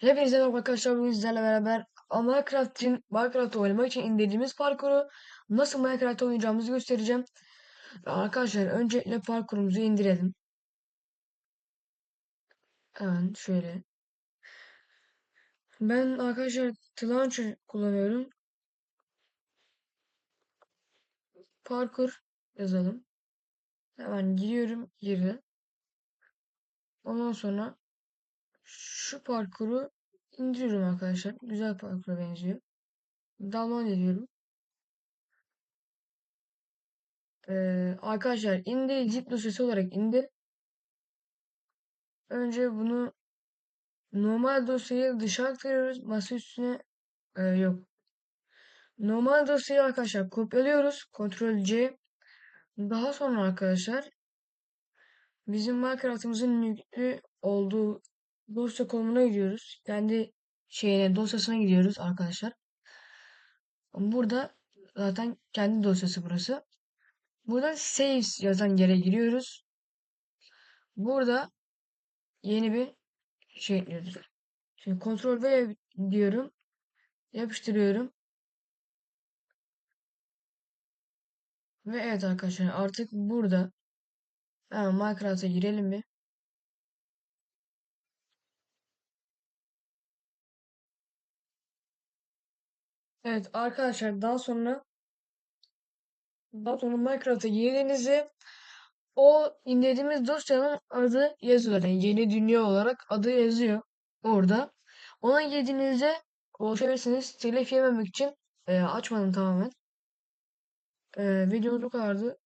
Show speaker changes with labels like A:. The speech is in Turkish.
A: Hepinize merhaba arkadaşlar. Bugün sizlerle beraber Minecraft'in Minecraft oynamak için indirdiğimiz parkuru nasıl Minecraft oynayacağımızı göstereceğim. Arkadaşlar öncelikle parkurumuzu indirelim. Hemen şöyle. Ben arkadaşlar Launcher kullanıyorum. Parkur yazalım. Hemen giriyorum. Girdim. Ondan sonra şu parkuru indiriyorum arkadaşlar. Güzel parkura benziyor. Download ediyorum. Ee, arkadaşlar indir zip dosyası olarak indir. Önce bunu normal dosyayı dışa aktarıyoruz. Masa üstüne e, yok. Normal dosyayı arkadaşlar kopyalıyoruz. Ctrl C. Daha sonra arkadaşlar bizim Minecraft'ımızın yüklü olduğu dosya konumuna gidiyoruz. Kendi şeyine dosyasına gidiyoruz arkadaşlar. Burada zaten kendi dosyası burası. Burada saves yazan yere giriyoruz. Burada yeni bir şey ekliyoruz. Şimdi Ctrl V diyorum. Yapıştırıyorum. Ve evet arkadaşlar artık burada hemen Minecraft'a girelim mi? Evet arkadaşlar daha sonra daha sonra Minecraft'a girdiğinizde o indirdiğimiz dosyanın adı yazıyor. Yani yeni dünya olarak adı yazıyor orada. Ona girdiğinizde ulaşabilirsiniz. Telif yememek için e, açmadım tamamen. E, videomuz bu kadardı.